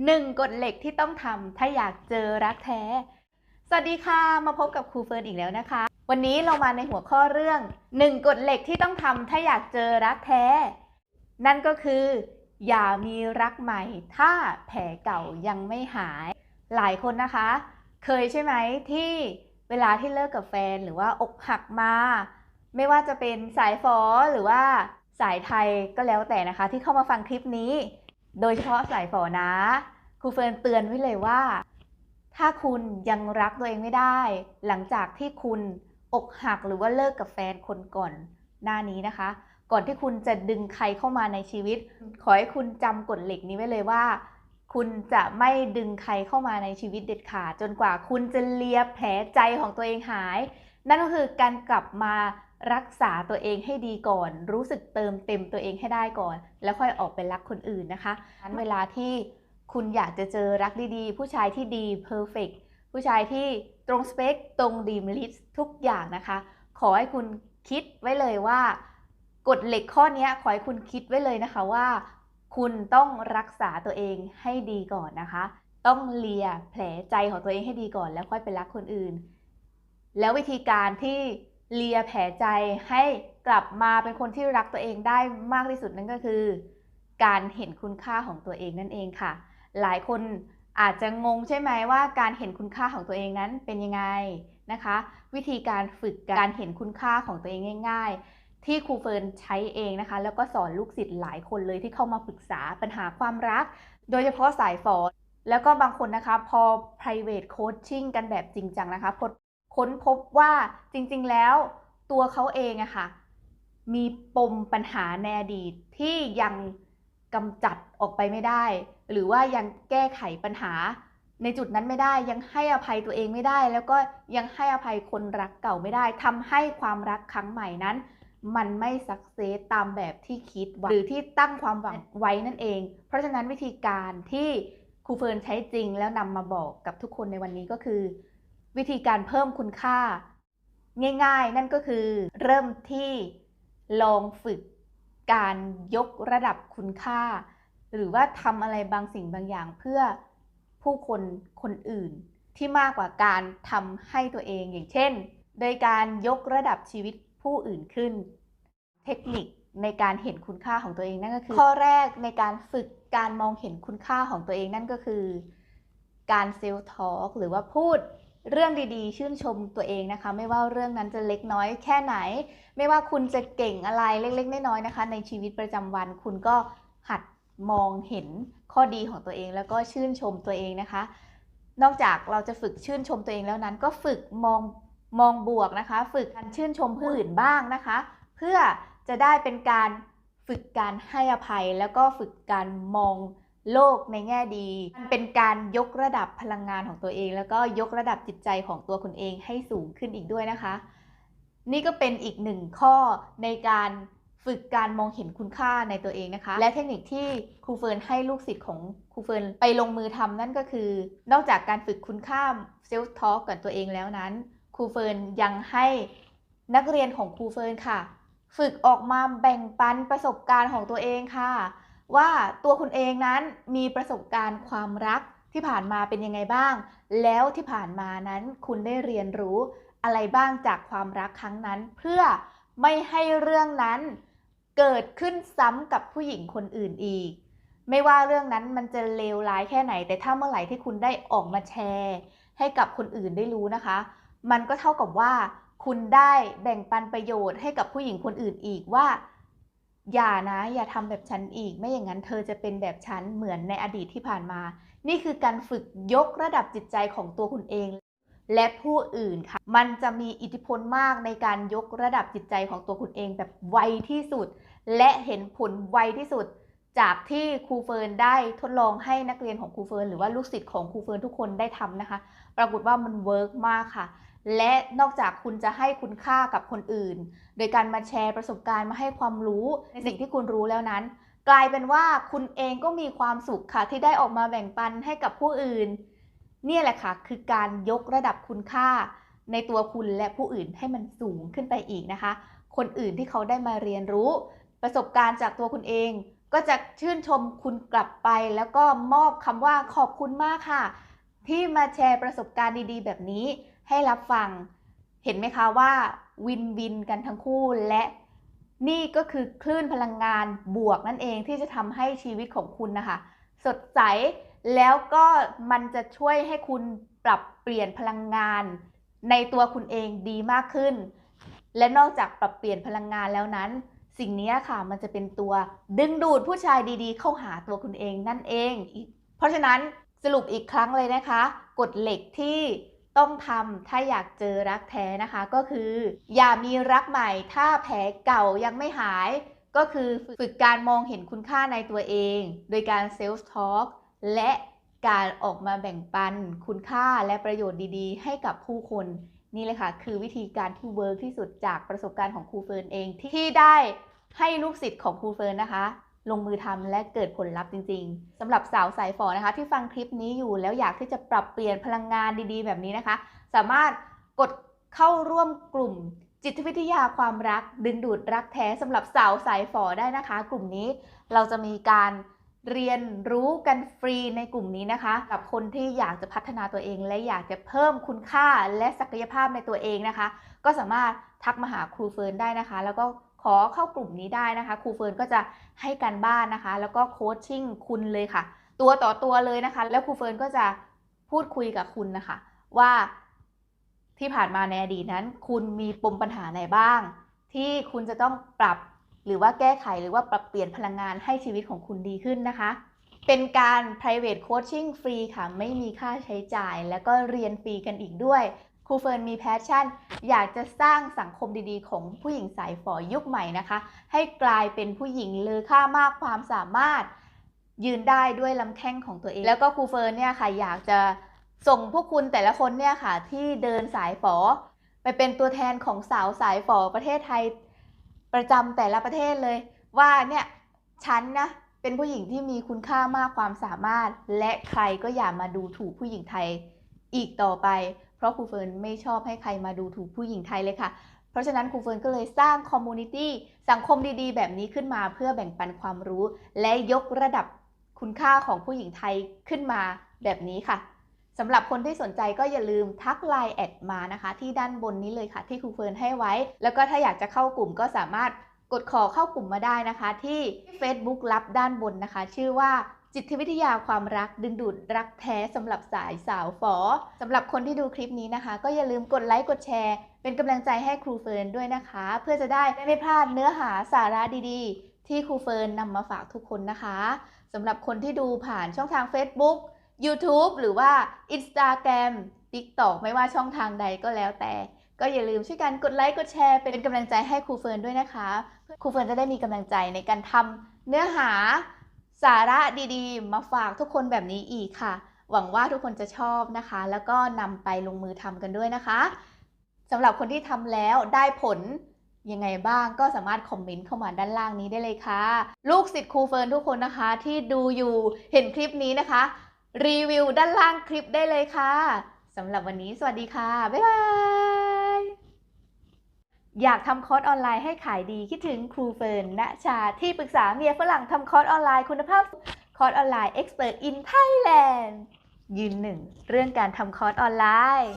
1กฎเหล็กที่ต้องทำถ้าอยากเจอรักแท้ สวัสดีค่ะ มาพบกับครูเฟิร์นอีกแล้วนะคะ วันนี้เรามาในหัวข้อเรื่อง 1กฎเหล็กที่ต้องทำถ้าอยากเจอรักแท้ นั่นก็คือ อย่ามีรักใหม่ ถ้าแผลเก่ายังไม่หาย หลายคนนะคะ เคยใช่ไหมที่เวลาที่เลิกกับแฟนหรือว่าอกหักมา ไม่ว่าจะเป็นสายฟอหรือว่าสายไทยก็แล้วแต่นะคะ ที่เข้ามาฟังคลิปนี้ โดยเฉพาะสายฝอนะ ครูเฟิร์นเตือนไว้เลยว่า ถ้าคุณยังรักตัวเองไม่ได้ หลังจากที่คุณอกหักหรือว่าเลิกกับแฟนคนก่อนหน้านี้นะคะ ก่อนที่คุณจะดึงใครเข้ามาในชีวิต ขอให้คุณจำกฎเหล็กนี้ไว้เลยว่า คุณจะไม่ดึงใครเข้ามาในชีวิตเด็ดขาดจนกว่าคุณจะเลียแผลใจของตัวเองหาย นั่นก็คือการกลับมา รักษาตัวเองให้ดีก่อน รู้สึกเติมเต็มตัวเองให้ได้ก่อน แล้วค่อยออกไปรักคนอื่นนะคะงั้นเวลาที่คุณอยากจะเจอรักดีๆ ผู้ชายที่ดีเพอร์เฟกผู้ชายที่ตรงสเปคตรงดีมลิสทุกอย่างนะคะ ขอให้คุณคิดไว้เลยว่ากฎเหล็กข้อนี้ขอให้คุณคิดไว้เลยนะคะว่า คุณต้องรักษาตัวเองให้ดีก่อนนะคะ ต้องเลียแผลใจของตัวเองให้ดีก่อน แล้วค่อยไปรักคนอื่น แล้ววิธีการที่ เลียแผลใจให้กลับมาเป็นคนที่รักตัวเองได้มากที่สุดนั่นก็คือ การเห็นคุณค่าของตัวเองนั่นเองค่ะ หลายคนอาจจะงงใช่ไหมว่าการเห็นคุณค่าของตัวเองนั้นเป็นยังไงนะคะ วิธีการฝึกการเห็นคุณค่าของตัวเองง่าย ๆ ที่ครูเฟิร์นใช้เองนะคะ แล้วก็สอนลูกศิษย์หลายคนเลยที่เข้ามาปรึกษาปัญหาความรัก โดยเฉพาะสายฝอแล้วก็บางคนนะคะพอ private coaching กันแบบจริงจังนะคะพบ ค้นพบว่าจริงๆแล้วตัวเขาเองอะค่ะมีปมปัญหาในอดีตที่ยังกำจัดออกไปไม่ได้ หรือว่ายังแก้ไขปัญหา ในจุดนั้นไม่ได้ยังให้อภัยตัวเองไม่ได้ แล้วก็ยังให้อภัยคนรักเก่าไม่ได้ทำให้ความรักครั้งใหม่นั้น มันไม่สักเซสตามแบบที่คิดหรือที่ตั้งความหวังไว้นั่นเอง เพราะฉะนั้นวิธีการที่ครูเฟิร์นใช้จริงแล้วนำมาบอกกับทุกคนในวันนี้ก็คือ วิธีการเพิ่มคุณค่า ง่ายๆ นั่นก็คือเริ่มที่ลองฝึกการยกระดับคุณค่า หรือว่าทำอะไรบางสิ่งบางอย่างเพื่อผู้คนคนอื่นที่มากกว่าการทำให้ตัวเองอย่างเช่น โดยการยกระดับชีวิตผู้อื่นขึ้น เทคนิคในการเห็นคุณค่าของตัวเองนั่นก็คือ ข้อแรกในการฝึกการมองเห็นคุณค่าของตัวเองนั่นก็คือ การเซลล์ทอล์กหรือว่าพูด เรื่องดีๆ ชื่นชมตัวเองนะคะ ไม่ว่าเรื่องนั้นจะเล็กน้อยแค่ไหน ไม่ว่าคุณจะเก่งอะไรเล็กๆน้อยๆนะคะ ในชีวิตประจำวัน คุณก็หัดมองเห็นข้อดีของตัวเองแล้วก็ชื่นชมตัวเองนะคะ นอกจากเราจะฝึกชื่นชมตัวเองแล้วนั้น ก็ฝึกมองมองบวกนะคะ ฝึกการชื่นชมผู้อื่นบ้างนะคะ เพื่อจะได้เป็นการฝึกการให้อภัยแล้วก็ฝึกการมอง โลกในแง่ดี มันเป็นการยกระดับพลังงานของตัวเอง แล้วก็ยกระดับจิตใจของตัวคุณเองให้สูงขึ้นอีกด้วยนะคะ นี่ก็เป็นอีกหนึ่งข้อในการฝึกการมองเห็นคุณค่าในตัวเองนะคะ และเทคนิคที่ครูเฟิร์นให้ลูกศิษย์ของครูเฟิร์นไปลงมือทำนั่นก็คือ นอกจากการฝึกคุณค่าเซลฟ์ทอล์กกับตัวเองแล้วนั้นครูเฟิร์นยังให้นักเรียนของครูเฟิร์นค่ะ ฝึกออกมาแบ่งปันประสบการณ์ของตัวเองค่ะ ว่าตัวคุณเองนั้นมีประสบการณ์ความรักที่ผ่านมาเป็นยังไงบ้าง แล้วที่ผ่านมานั้นคุณได้เรียนรู้อะไรบ้างจากความรักครั้งนั้น เพื่อไม่ให้เรื่องนั้นเกิดขึ้นซ้ำกับผู้หญิงคนอื่นอีก ไม่ว่าเรื่องนั้นมันจะเลวร้ายแค่ไหน แต่ถ้าเมื่อไหร่ที่คุณได้ออกมาแชร์ ให้กับคนอื่นได้รู้นะคะ มันก็เท่ากับว่า คุณได้แบ่งปันประโยชน์ให้กับผู้หญิงคนอื่นอีกว่า อย่านะ อย่าทำแบบฉันอีก ไม่อย่างนั้นเธอจะเป็นแบบฉันเหมือนในอดีตที่ผ่านมา นี่คือการฝึกยกระดับจิตใจของตัวคุณเอง และผู้อื่นค่ะ มันจะมีอิทธิพลมากในการยกระดับจิตใจของตัวคุณเองแบบไวที่สุด และเห็นผลไวที่สุด จากที่ครูเฟิร์นได้ทดลองให้นักเรียนของครูเฟิร์นหรือว่าลูกศิษย์ของครูเฟิร์นทุกคนได้ทำนะคะ ปรากฏว่ามันเวิร์กมากค่ะ และนอกจากคุณจะให้คุณค่ากับคนอื่น โดยการมาแชร์ประสบการณ์มาให้ความรู้ในสิ่งที่คุณรู้แล้วนั้น กลายเป็นว่าคุณเองก็มีความสุขค่ะที่ได้ออกมาแบ่งปันให้กับผู้อื่น เนี่ยแหละค่ะ คือการยกระดับคุณค่าในตัวคุณและผู้อื่นให้มันสูงขึ้นไปอีกนะคะ คนอื่นที่เขาได้มาเรียนรู้ ประสบการณ์จากตัวคุณเอง ก็จะชื่นชมคุณกลับไป แล้วก็มอบคำว่าขอบคุณมากค่ะ ที่มาแชร์ประสบการณ์ดีๆ แบบนี้ ให้รับฟัง เห็นไหมคะว่าวินวินกันทั้งคู่และนี่ก็คือคลื่นพลังงานบวกนั่นเองที่จะทำให้ชีวิตของคุณนะคะ สดใสแล้วก็มันจะช่วยให้คุณปรับเปลี่ยนพลังงาน ในตัวคุณเองดีมากขึ้น และนอกจากปรับเปลี่ยนพลังงานแล้วนั้น สิ่งนี้ค่ะมันจะเป็นตัวดึงดูดผู้ชายดีๆ เข้าหาตัวคุณเองนั่นเอง เพราะฉะนั้นสรุปอีกครั้งเลยนะคะ กฎเหล็กที่ ต้องทำถ้าอยากเจอรักแท้นะคะ ก็คือ อย่ามีรักใหม่ถ้าแผลเก่ายังไม่หาย ก็คือฝึกการมองเห็นคุณค่าในตัวเอง โดยการเซลฟ์ทอล์กและการออกมาแบ่งปันคุณค่าและประโยชน์ดีๆ ให้กับผู้คนนี่เลยค่ะ คือวิธีการที่เวิร์กที่สุดจากประสบการณ์ของครูเฟิร์นเองที่ได้ให้ลูกศิษย์ของครูเฟิร์นนะคะ ลงมือทำและเกิดผลลัพธ์จริง ๆสำหรับสาวสายฝอนะคะ ที่ฟังคลิปนี้อยู่แล้วอยากที่จะปรับเปลี่ยนพลังงานดีๆ แบบนี้นะคะ สามารถกดเข้าร่วมกลุ่มจิตวิทยาความรัก ดึงดูดรักแท้สำหรับสาวสายฝอได้นะคะ กลุ่มนี้เราจะมีการเรียนรู้กันฟรีในกลุ่มนี้นะคะ กับคนที่อยากจะพัฒนาตัวเอง และอยากจะเพิ่มคุณค่าและศักยภาพในตัวเองนะคะ ก็สามารถทักมาหาครูเฟิร์นได้นะคะ แล้วก็ ขอเข้ากลุ่มนี้ได้นะคะครูเฟิร์นก็จะให้การบ้านนะคะ แล้วก็โคชชิ่งคุณเลยค่ะ ตัวต่อตัวเลยนะคะ แล้วครูเฟิร์นก็จะพูดคุยกับคุณนะคะ ว่าที่ผ่านมาในอดีตนั้น คุณมีปมปัญหาไหนบ้าง ที่คุณจะต้องปรับหรือว่าแก้ไขหรือว่าปรับเปลี่ยนพลังงานให้ชีวิตของคุณดีขึ้นนะคะ เป็นการ private coaching ฟรีค่ะ ไม่มีค่าใช้จ่าย แล้วก็เรียนฟรีกันอีกด้วย ครูเฟิร์นมีแพชชั่น อยากจะสร้างสังคมดีๆ ของผู้หญิงสายฝอยุคใหม่นะคะ ให้กลายเป็นผู้หญิงเลอค่ามากความสามารถ ยืนได้ด้วยลำแข้งของตัวเอง แล้วก็ครูเฟิร์นเนี่ยค่ะอยากจะส่งพวกคุณแต่ละคนเนี่ยค่ะ ที่เดินสายฝอไปเป็นตัวแทนของสาวสายฝอประเทศไทยประจำแต่ละประเทศเลย ว่าเนี่ยฉันนะเป็นผู้หญิงที่มีคุณค่ามากความสามารถ และใครก็อย่ามาดูถูกผู้หญิงไทยอีกต่อไป ราะครูเฟิร์นไม่ชอบให้ใครมาดูถูกผู้หญิงไทยเลยค่ะ เพราะฉะนั้นครูเฟิร์นก็เลยสร้างคอมมูนิตี้สังคมดีๆ แบบนี้ขึ้นมาเพื่อแบ่งปันความรู้ และยกระดับคุณค่าของผู้หญิงไทยขึ้นมาแบบนี้ค่ะสำหรับคนที่สนใจก็อย่าลืมทักไลน์แอดมานะคะ ที่ด้านบนนี้เลยค่ะ ที่ครูเฟิร์นให้ไว้ แล้วก็ถ้าอยากจะเข้ากลุ่มก็สามารถกดขอเข้ากลุ่มมาได้นะคะ ที่ Facebook ลับด้านบนนะคะ ชื่อว่า จิตวิทยาความรักดึงดูดรักแท้สำหรับสายสาวฝอสำหรับคนที่ดูคลิปนี้นะคะ ก็อย่าลืมกดไลค์กดแชร์ เป็นกำลังใจให้ครูเฟิร์นด้วยนะคะ เพื่อจะได้ไม่พลาดเนื้อหาสาระดีๆ ที่ครูเฟิร์นนำมาฝากทุกคนนะคะสำหรับคนที่ดูผ่านช่องทาง Facebook YouTube หรือว่า Instagram TikTok ไม่ว่าช่องทางใดก็แล้วแต่ ก็อย่าลืมช่วยกันกดไลค์กดแชร์ เป็นกำลังใจให้ครูเฟิร์นด้วยนะคะครูเฟิร์นจะได้มีกำลังใจในการทำเนื้อหา สาระดีๆ มาฝากทุกคนแบบนี้อีกค่ะ หวังว่าทุกคนจะชอบนะคะ แล้วก็นำไปลงมือทำกันด้วยนะคะสำหรับคนที่ทำแล้วได้ผลยังไงบ้างก็สามารถคอมเมนต์เข้ามาด้านล่างนี้ได้เลยค่ะ ลูกศิษย์ครูเฟิร์นทุกคนนะคะ ที่ดูอยู่เห็นคลิปนี้นะคะ รีวิวด้านล่างคลิปได้เลยค่ะสำหรับวันนี้สวัสดีค่ะ บ๊ายบาย อยากทำคอร์สออนไลน์ให้ขายดีคิดถึงครูเฟิร์นณชาที่ปรึกษาเมียฝรั่งทำคอร์สออนไลน์คุณภาพคอร์สออนไลน์ Expert in Thailand ยืนหนึ่งเรื่องการทำคอร์สออนไลน์